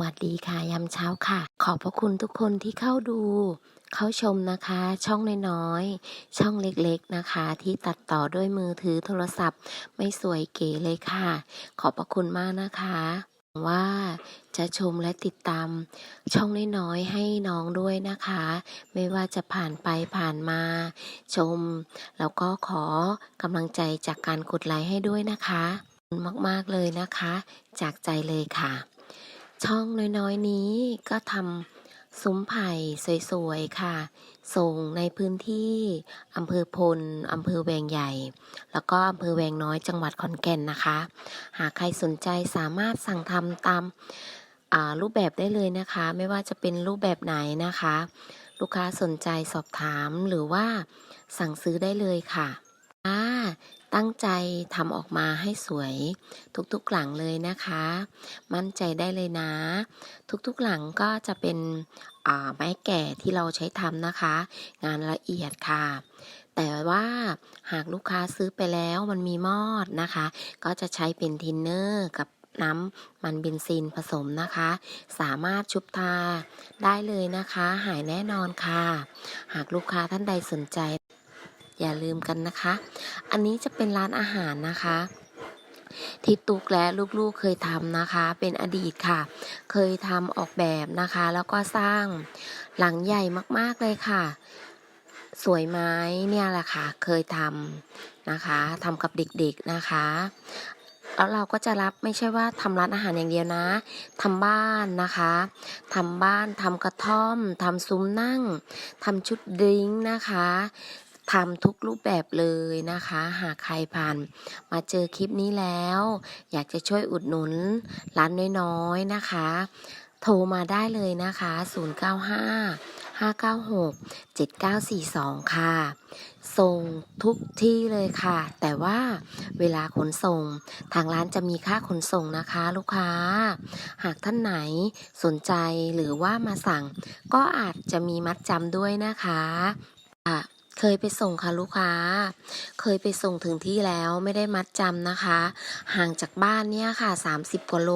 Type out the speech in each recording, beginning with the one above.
วัสดีค่ะยามเช้าค่ะ ขอบพระคุณทุกคนที่เข้าดู เข้าชมนะคะ ช่องน้อยๆ ช่องเล็กๆนะคะ ที่ตัดต่อด้วยมือถือโทรศัพท์ ไม่สวยเก๋เลยค่ะ ขอบพระคุณมากนะคะหวังว่าจะชมและติดตาม ช่องน้อยๆให้น้องด้วยนะคะ ไม่ว่าจะผ่านไปผ่านมา ชม แล้วก็ขอกำลังใจจากการกดไลค์ให้ด้วยนะคะขอบคุณมาก ๆ เลยนะคะ จากใจเลยค่ะ ช่องน้อยๆนี้ก็ทำซุ้มไผ่สวยๆค่ะ ส่งในพื้นที่อำเภอพลอำเภอแวงใหญ่ แล้วก็อำเภอแวงน้อยจังหวัดขอนแก่นนะคะ หากใครสนใจสามารถสั่งทำตามารูปแบบได้เลยนะคะ ไม่ว่าจะเป็นรูปแบบไหนนะคะ ลูกค้าสนใจสอบถามหรือว่าสั่งซื้อได้เลยค่ะ ตั้งใจทำออกมาให้สวยทุกๆหลังเลยนะคะ มั่นใจได้เลยนะ ทุกๆหลังก็จะเป็นอ่าไม้แก่ที่เราใช้ทำนะคะ งานละเอียดค่ะ แต่ว่าหากลูกค้าซื้อไปแล้วมันมีมอดนะคะ ก็จะใช้เป็นทินเนอร์กับน้ำมันเบนซินผสมนะคะ สามารถชุบทาได้เลยนะคะ หายแน่นอนค่ะ หากลูกค้าท่านใดสนใจ อย่าลืมกันนะคะ อันนี้จะเป็นร้านอาหารนะคะที่ตุกและลูกๆเคยทำนะคะ เป็นอดีตค่ะ เคยทำออกแบบนะคะ แล้วก็สร้างหลังใหญ่มากๆเลยค่ะ สวยไม้เนี่ยแหละค่ะ เคยทำนะคะทำกับเด็กๆนะคะ แล้วเราก็จะรับไม่ใช่ว่าทำร้านอาหารอย่างเดียวนะทำบ้านนะคะทำบ้านทำกระท่อมทำซุ้มนั่งทำชุดดริ้งนะคะ ทำทุกรูปแบบเลยนะคะ หากใครผ่านมาเจอคลิปนี้แล้ว อยากจะช่วยอุดหนุนร้านน้อยๆนะคะ โทรมาได้เลยนะคะ 095 596 7942 ค่ะ ส่งทุกที่เลยค่ะ แต่ว่าเวลาขนส่ง ทางร้านจะมีค่าขนส่งนะคะ ลูกค้า หากท่านไหนสนใจหรือว่ามาสั่ง ก็อาจจะมีมัดจำด้วยนะคะอะ เคยไปส่งค่ะลูกค้า เคยไปส่งถึงที่แล้วไม่ได้มัดจำนะคะ ห่างจากบ้านเนี่ยค่ะ 30กว่าโล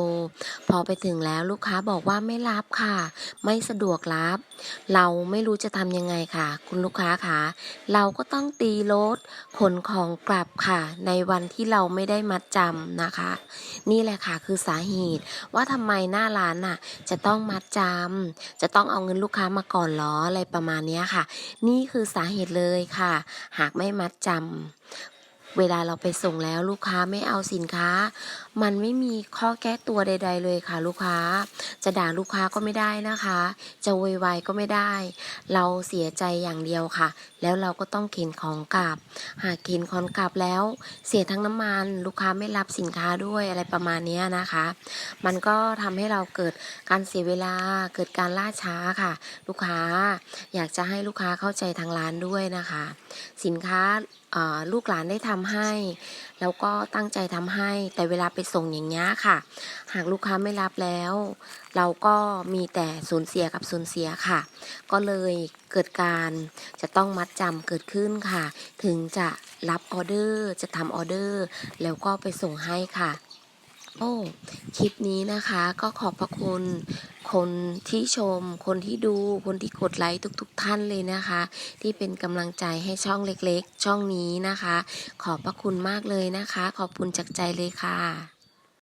พอไปถึงแล้วลูกค้าบอกว่าไม่รับค่ะ ไม่สะดวกรับ เราไม่รู้จะทำยังไงค่ะ คุณลูกค้าคะเราก็ต้องตีรถขนของกลับค่ะ ในวันที่เราไม่ได้มัดจำนะคะ นี่แหละค่ะคือสาเหตุว่าทำไมหน้าร้านน่ะ จะต้องมัดจำจะต้องเอาเงินลูกค้ามาก่อนหรออะไรประมาณนี้ค่ะ นี่คือสาเหตุเลยยค่ะ หากไม่มัดจำ เวลาเราไปส่งแล้วลูกค้าไม่เอาสินค้า มันไม่มีข้อแก้ตัวใด ๆ เลยค่ะ ลูกค้า จะด่าลูกค้าก็ไม่ได้นะคะ จะโวยวายก็ไม่ได้ เราเสียใจอย่างเดียวค่ะ แล้วเราก็ต้องเข็นของกลับ หากเข็นของกลับแล้ว เสียทั้งน้ำมัน ลูกค้าไม่รับสินค้าด้วยอะไรประมาณนี้นะคะ มันก็ทำให้เราเกิดการเสียเวลาเกิดการล่าช้าค่ะ ลูกค้าอยากจะให้ลูกค้าเข้าใจทางร้านด้วยนะคะ สินค้าลูกหลานได้ทำให้ แล้วก็ตั้งใจทำให้ แต่เวลาไปส่งอย่างเงี้ยค่ะ หากลูกค้าไม่รับแล้ว เราก็มีแต่สูญเสียกับสูญเสียค่ะ ก็เลยเกิดการจะต้องมัดจำเกิดขึ้นค่ะ ถึงจะรับออเดอร์จะทำออเดอร์ แล้วก็ไปส่งให้ค่ะโอ้ คลิปนี้นะคะก็ขอบพระคุณ คนที่ชม คนที่ดู คนที่กดไลค์ทุกๆทท่านเลยนะคะ ที่เป็นกำลังใจให้ช่องเล็กๆ ช่องนี้นะคะ ขอบพระคุณมากเลยนะคะ ขอบคุณจากใจเลยค่ะ